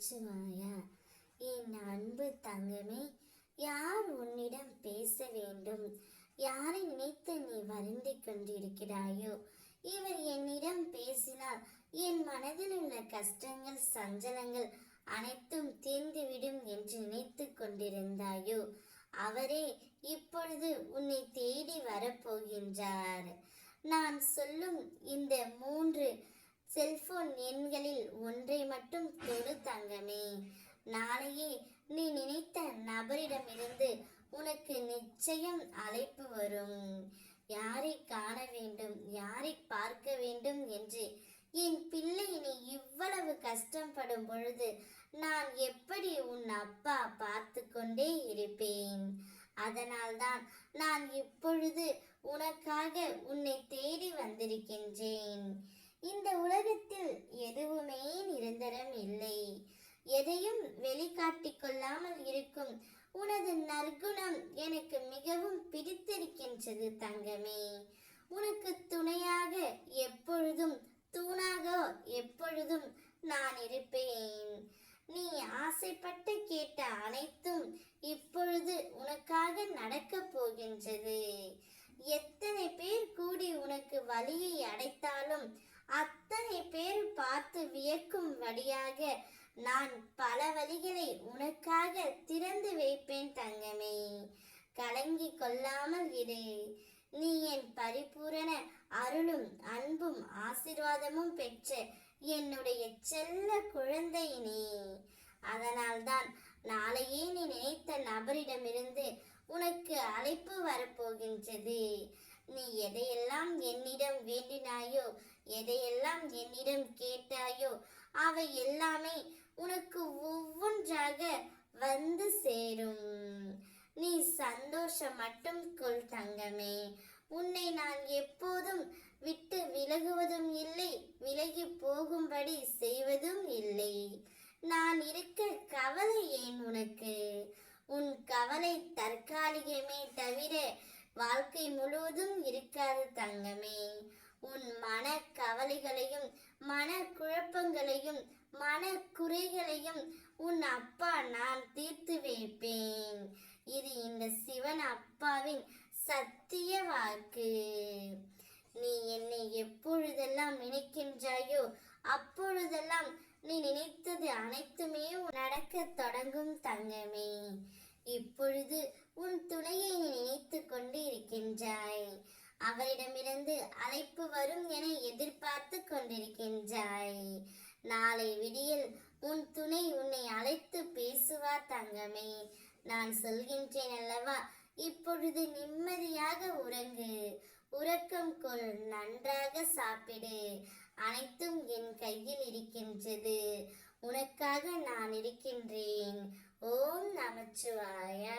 நமச்சிவாயா என் அன்பு தங்கமே யார் உன்னிடம் பேச வேண்டும்? யாரை நினைத்து நீ வருந்திக் கொண்டிருக்கிறாயோ? இவர் என்னிடம் பேசினால் என் மனதில் உள்ள கஷ்டங்கள் சஞ்சலங்கள் அனைத்தும் தீர்ந்துவிடும் என்று நினைத்து கொண்டிருந்தாயோ? அவரே இப்பொழுது உன்னை தேடி வரப்போகின்றார். நான் சொல்லும் இந்த மூன்று செல்போன் எண்களில் ஒன்றை மட்டும் தொடு தங்கமே. நாளையே நீ நினைத்த நபரிடமிருந்து உனக்கு நிச்சயம் அழைப்பு வரும். யாரை காண வேண்டும் யாரை பார்க்க வேண்டும் என்று என் பிள்ளை நீ இவ்வளவு கஷ்டப்படும் பொழுது நான் எப்படி உன் அப்பா பார்த்து கொண்டே இருப்பேன்? அதனால்தான் நான் இப்பொழுது உனக்காக உன்னை தேடி வந்திருக்கின்றேன். இந்த உலகத்தில் எதுவுமே நிரந்தரம் இல்லை. எதையும் வெளிக்காட்டிக் கொள்ளாமல் இருக்கும் உனது நற்குணம் எனக்கு மிகவும் பிடித்திருக்கின்றது தங்கமே. உனக்கு துணையாக எப்பொழுதும் தூணாக எப்பொழுதும் நான் இருப்பேன். நீ ஆசைப்பட்டு கேட்ட அனைத்தும் இப்பொழுது உனக்காக நடக்கப் போகின்றது. எத்தனை பேர் கூடி உனக்கு வழியை அடைத்தாலும் அத்தனை பேர் பார்த்து வியக்கும் வழியாக நான் பல வழிகளை உனக்காக திறந்து வைப்பேன் தங்கமே. கலங்கி கொள்ளாமல் இரு. நீ என் பரிபூரண அருளும் அன்பும் ஆசிர்வாதமும் பெற்ற என்னுடைய செல்ல குழந்தை நீ அதனால்தான் நாளையே நீ நினைத்த நபரிடமிருந்து உனக்கு அழைப்பு வரப்போகின்றது. நீ எதையெல்லாம் என்னிடம் வேண்டினாயோ எதையெல்லாம் என்னிடம் கேட்டாயோ அவை எல்லாமே உனக்கு ஒவ்வொன்றாக வந்து சேரும். நீ சந்தோஷம் மட்டும் கொள் தங்கமே. உன்னை நான் எப்போதும் விட்டு விலகுவதும் குழப்பங்களையும் மன குறைகளையும் உன் அப்பா நான் தீர்த்து வைப்பேன். இது இந்த சிவன் அப்பாவின் சத்திய வாக்கு. நீ என்னை எப்பொழுதெல்லாம் நினைக்கின்றாயோ அப்பொழுதெல்லாம் நீ நினைத்தது அனைத்துமே நடக்க தொடங்கும் தங்கமே. இப்பொழுது உன் துணையை நினைத்து கொண்டு இருக்கின்றாய். அவரிடமிருந்து அழைப்பு வரும் என எதிர்பார்த்து கொண்டிருக்கின்றாய். நாளை விடியல் உன் துணை உன்னை அழைத்து பேசுவார் தங்கமே. நான் சொல்கின்றேன் அல்லவா? இப்பொழுது நிம்மதியாக உறங்கு. உறக்கம் கொள் நன்றாக சாப்பிடு. அனைத்தும் என் கையில் இருக்கின்றது. உனக்காக நான் இருக்கின்றேன். ஓம் நமச்சிவாயா.